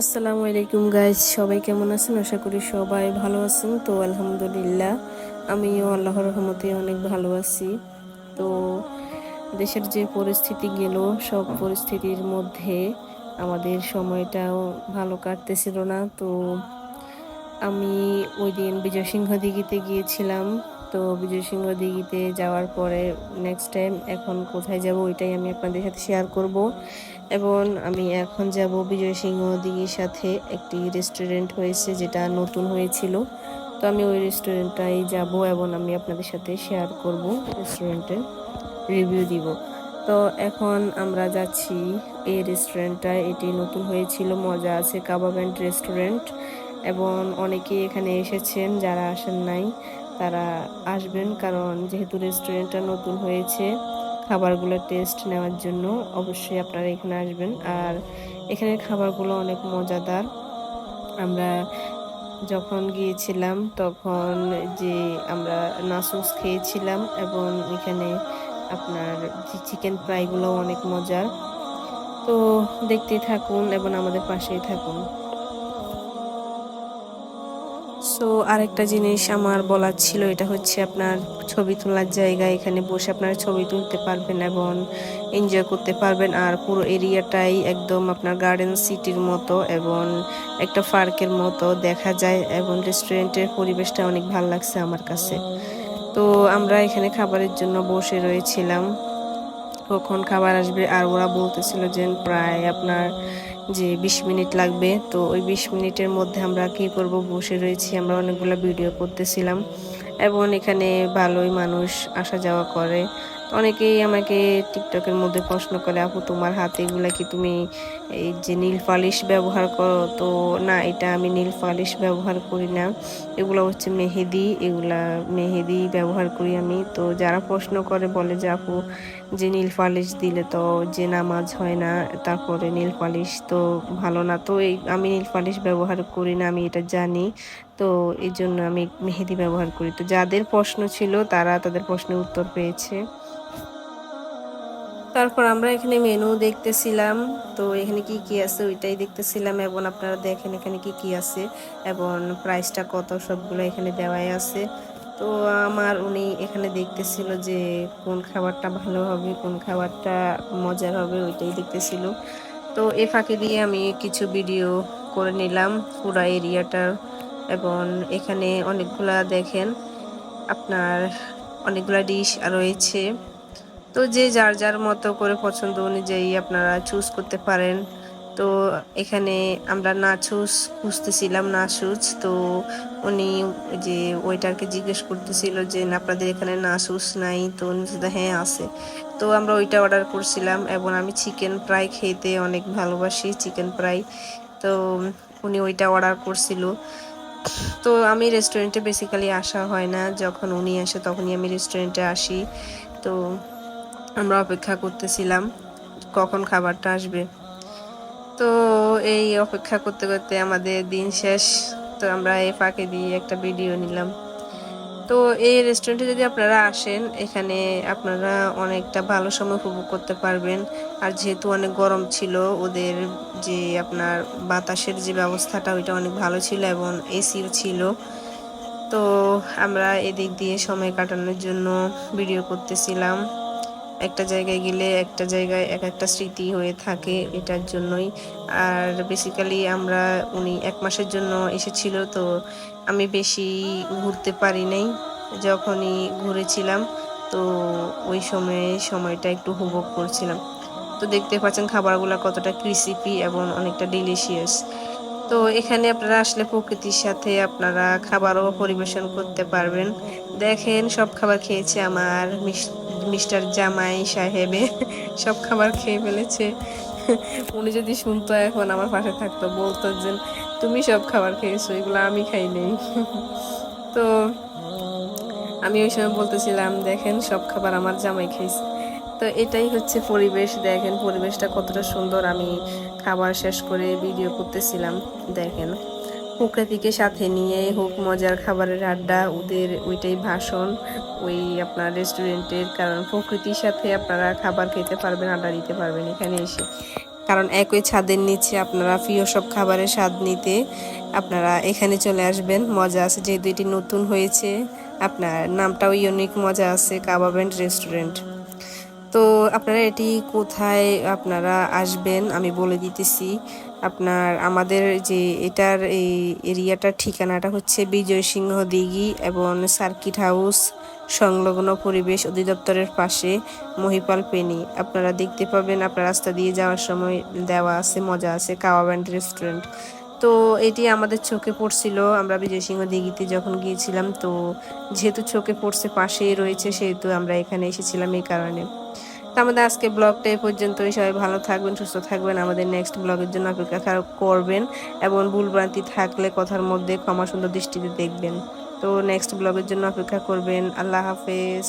আসসালামু আলাইকুম গাইজ সবাই কেমন আছেন? আশা করি সবাই ভালো আছেন। তো আলহামদুলিল্লাহ, আমিও আল্লাহর রহমতে অনেক ভালো আছি। তো দেশের যে পরিস্থিতি গেল, সব পরিস্থিতির মধ্যে আমাদের সময়টাও ভালো কাটতেছিল না। তো আমি ওই দিন বিজয় সিংহ দিঘিতে গিয়েছিলাম। তো বিজয় সিংহ দিঘিতে যাওয়ার পরে নেক্সট টাইম এখন কোথায় যাব ওইটাই আমি আপনাদের সাথে শেয়ার করব। এবং আমি এখন যাব বিজয় সিংহ দিঘির সাথে একটি রেস্টুরেন্ট হয়েছে যেটা নতুন হয়েছিল। তো আমি ওই রেস্টুরেন্টটাই যাব এবং আমি আপনাদের সাথে শেয়ার করব রেস্টুরেন্টের রিভিউ দিব। তো এখন আমরা যাচ্ছি এই রেস্টুরেন্টটা এটি নতুন হয়েছিল, মজা আছে, কাবাব অ্যান্ড রেস্টুরেন্ট এবং অনেকেই এখানে এসেছেন যারা আসেন নাই। তারা আসবেন কারণ যেহেতু রেস্টুরেন্টটা নতুন হয়েছে, খাবারগুলো টেস্ট নেওয়ার জন্য অবশ্যই আপনারা এখানে আসবেন। আর এখানের খাবারগুলো অনেক মজাদার। আমরা যখন গিয়েছিলাম তখন যে আমরা নাসুস খেয়েছিলাম এবং এখানে আপনার চিকেন ফ্রাইগুলো অনেক মজার। তো দেখতেই থাকুন এবং আমাদের পাশেই থাকুন। সো আরেকটা জিনিস আমার বলার ছিল, এটা হচ্ছে আপনার ছবি তোলার জায়গা, এখানে বসে আপনারা ছবি তুলতে পারবেন এবং এনজয় করতে পারবেন। আর পুরো এরিয়াটাই একদম আপনার গার্ডেন সিটির মতো এবং একটা পার্কের মতো দেখা যায় এবং রেস্টুরেন্টের পরিবেশটা অনেক ভালো লাগছে আমার কাছে। তো আমরা এখানে খাবারের জন্য বসে রয়েছিলাম। কখন খাবার আসবে? আর ওরা বলতেছিল যে প্রায় আপনার যে বিশ মিনিট লাগবে, তো ওই বিশ মিনিটের মধ্যে আমরা কি করব? বসে রয়েছি, আমরা অনেকগুলো ভিডিও করতেছিলাম। এবং এখানে ভালোই মানুষ আসা যাওয়া করে। অনেকেই আমাকে টিকটকের মধ্যে প্রশ্ন করে, আপু, তোমার হাতে এগুলা কি তুমি এই যে নীল পালিশ ব্যবহার করো? তো না, এটা আমি নীল পালিশ ব্যবহার করি না। এগুলো হচ্ছে মেহেদি, এগুলা মেহেদি ব্যবহার করি আমি। তো যারা প্রশ্ন করে বলে যে, আপু, যে নীল পালিশ দিলে তো যে নামাজ হয় না, তারপরে নীল পালিশ তো ভালো না। তো এই আমি নীল পালিশ ব্যবহার করি না, আমি এটা জানি। তো এই জন্য আমি মেহেদি ব্যবহার করি। তো যাদের প্রশ্ন ছিল, তারা তাদের প্রশ্নের উত্তর পেয়েছে। তারপর আমরা এখানে মেনু দেখতেছিলাম। তো এখানে কি কি আছে ওইটাই দেখতেছিলাম এবং আপনারা দেখেন এখানে কি কি আছে এবং প্রাইসটা কত সবগুলো এখানে দেওয়াই আছে। তো আমার উনি এখানে দেখতেছিল যে কোন খাবারটা ভালো হবে, কোন খাবারটা মজার হবে ওইটাই দেখতেছিল। তো এ ফাঁকে দিয়ে আমি কিছু ভিডিও করে নিলাম পুরা এরিয়াটার এবং এখানে অনেকগুলা দেখেন, আপনার অনেকগুলা ডিশ রয়েছে। তো যে যার যার মতো করে পছন্দ অনুযায়ী আপনারা চুজ করতে পারেন। তো এখানে আমরা নাচুস খুঁজতেছিলাম নাচুস তো উনি যে ওইটাকে জিজ্ঞেস করতেছিল যে আপনাদের এখানে নাচুস নাই? তো উনি হ্যাঁ আছে। তো আমরা ওইটা অর্ডার করছিলাম এবং আমি চিকেন ফ্রাই খেতে অনেক ভালোবাসি চিকেন ফ্রাই তো উনি ওইটা অর্ডার করছিল। তো আমি রেস্টুরেন্টে বেসিক্যালি আসা হয় না। যখন উনি আসে তখনই আমি রেস্টুরেন্টে আসি। তো আমরা অপেক্ষা করতেছিলাম কখন খাবারটা আসবে। তো এই অপেক্ষা করতে করতে আমাদের দিন শেষ, তো আমরা এই ফাঁকে দিয়ে একটা ভিডিও নিলাম। তো এই রেস্টুরেন্টে যদি আপনারা আসেন, এখানে আপনারা অনেকটা ভালো সময় উপভোগ করতে পারবেন। আর যেহেতু অনেক গরম ছিল, ওদের যে আপনার বাতাসের যে ব্যবস্থাটা, ওইটা অনেক ভালো ছিল এবং এসিও ছিল। তো আমরা এদিক দিয়ে সময় কাটানোর জন্য ভিডিও করতেছিলাম। একটা জায়গায় গেলে একটা জায়গায় এক একটা স্মৃতি হয়ে থাকে এটার জন্যই। আর বেসিক্যালি আমরা, উনি এক মাসের জন্য এসেছিল, তো আমি বেশি ঘুরতে পারি নাই। যখনই ঘুরেছিলাম, তো ওই সময়ে সময়টা একটু উপভোগ করছিলাম। তো দেখতে পাচ্ছেন খাবারগুলো কতটা ক্রিসিপি এবং অনেকটা ডিলিশিয়াস তো এখানে আপনারা আসলে প্রকৃতির সাথে আপনারা খাবারও পরিবেশন করতে পারবেন। দেখেন সব খাবার খেয়েছে আমার মিস্টার জামাই সাহেবে সব খাবার খেয়ে ফেলেছে। উনি যদি শুনতো এখন আমার পাশে থাকতো, বলতো যে, তুমি সব খাবার খেয়েছো, এগুলো আমি খাই নেই। তো আমি ওই সময় বলতেছিলাম, দেখেন, সব খাবার আমার জামাই খেয়েছে। তো এটাই হচ্ছে পরিবেশ, দেখেন পরিবেশটা কতটা সুন্দর। আমি খাবার শেষ করে ভিডিও করতেছিলাম, দেখেন। প্রকৃতিকে সাথে নিয়ে হোক মজার খাবারের আড্ডা, ওদের ওইটাই ভাষণ, ওই আপনার রেস্টুরেন্টের কারণ প্রকৃতির সাথে আপনারা খাবার খেতে পারবেন, আড্ডা দিতে পারবেন এখানে এসে। কারণ একই ছাদের নিচে আপনারা প্রিয় সব খাবারের স্বাদ নিতে আপনারা এখানে চলে আসবেন, মজা আছে। যেহেতু এটি নতুন হয়েছে, আপনার নামটাও ইউনিক মজা আছে, কাবাব অ্যান্ড রেস্টুরেন্ট তো আপনারা এটি কোথায় আপনারা আসবেন আমি বলে দিতেছি। আপনার আমাদের যে এটার এই এরিয়াটার ঠিকানাটা হচ্ছে বিজয় সিংহ দিঘি এবং সার্কিট হাউস সংলগ্ন পরিবেশ অধিদপ্তরের পাশে মহিপাল পেনি। আপনারা দেখতে পাবেন, আপনার রাস্তা দিয়ে যাওয়ার সময় দেওয়া আছে, মজা আছে, কাওয়া ব্যান্ড রেস্টুরেন্ট। তো এটি আমাদের চোখে পড়ছিল, আমরা বিজয় সিংহ দিঘিতে যখন গিয়েছিলাম, তো যেহেতু চোখে পড়ছে, পাশেই রয়েছে, সেহেতু আমরা এখানে এসেছিলাম এই কারণে। তো আমাদের আজকে ব্লগটা এই পর্যন্তই। সবাই ভালো থাকবেন, সুস্থ থাকবেন। আমাদের নেক্সট ব্লগের জন্য অপেক্ষা করবেন এবং ভুলভ্রান্তি থাকলে কথার মধ্যে ক্ষমা সুন্দর দৃষ্টিতে দেখবেন। তো নেক্সট ব্লগের জন্য অপেক্ষা করবেন। আল্লাহ হাফেজ।